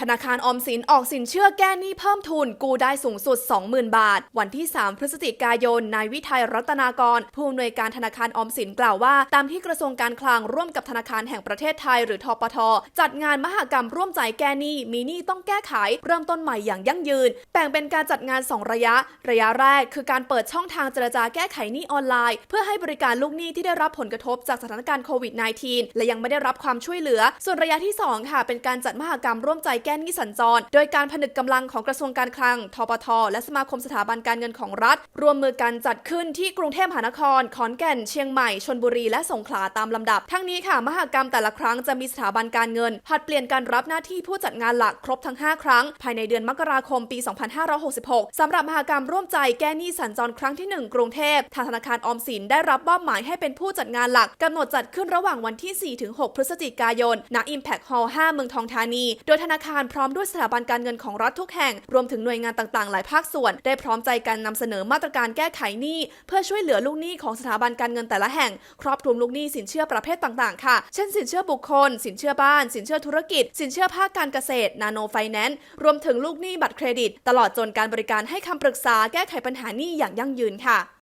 ธนาคารออมสินออกสินเชื่อแก้หนี้เพิ่มทุน กู้ได้สูงสุด 20,000 บาท วันที่ 3 พฤศจิกายนนายวิทัยรัตนากร ผู้อำนวยการธนาคารออมสินกล่าวว่า ตามที่กระทรวงการคลังร่วมกับธนาคารแห่งประเทศไทย หรือทปท จัดงานมหกรรมร่วมใจแก้หนี้มีหนี้ต้องแก้ไข เริ่มต้นใหม่อย่างยั่งยืน แบ่งเป็นการจัดงาน 2 ระยะ ระยะแรกคือการเปิดช่องทางเจรจาแก้ไขหนี้ออนไลน์ เพื่อให้บริการลูกหนี้ที่ได้รับผลกระทบจากสถานการณ์โควิด -19 และยังไม่ได้รับความช่วยเหลือ ส่วนระยะที่ 2 ค่ะ เป็นการจัดมหกรรมร่วมใจแก้หนี้สัญจร โดยการผนึกกำลังของกระทรวงการคลัง ทปท และสมาคมสถาบันการเงินของรัฐ ร่วมมือกันจัดขึ้นที่กรุงเทพมหานคร ขอนแก่น เชียงใหม่ ชนบุรี และสงขลาตามลำดับ ทั้งนี้ค่ะ มหกรรมแต่ละครั้งจะมีสถาบันการเงินผัดเปลี่ยนการรับหน้าที่ผู้จัดงานหลักครบทั้ง 5 ครั้ง ภายในเดือนมกราคมปี 2566สำหรับมหกรรมร่วมใจแก้หนี้สัญจรครั้งที่ 1 กรุงเทพทางธนาคารออมสินได้รับมอบหมายให้เป็นผู้จัดงานหลักกำหนดจัดขึ้นระหว่างวันที่ 4-6 พฤศจิกายนณ Impact Hall 5 เมืองทองธานี โดยธนาคารพร้อมด้วยสถาบันการเงินของรัฐทุกแห่ง รวมถึงหน่วยงานต่างๆ หลายภาคส่วน ได้พร้อมใจกันนำเสนอมาตรการแก้ไขหนี้ เพื่อช่วยเหลือลูกหนี้ของสถาบันการเงินแต่ละแห่ง ครอบคลุมลูกหนี้สินเชื่อประเภทต่างๆ ค่ะ เช่นสินเชื่อบุคคล สินเชื่อบ้าน สินเชื่อธุรกิจ สินเชื่อภาคการเกษตร นาโนไฟแนนซ์ รวมถึงลูกหนี้บัตรเครดิต ตลอดจนการบริการให้คำปรึกษาแก้ไขปัญหาหนี้อย่างยั่งยืนค่ะ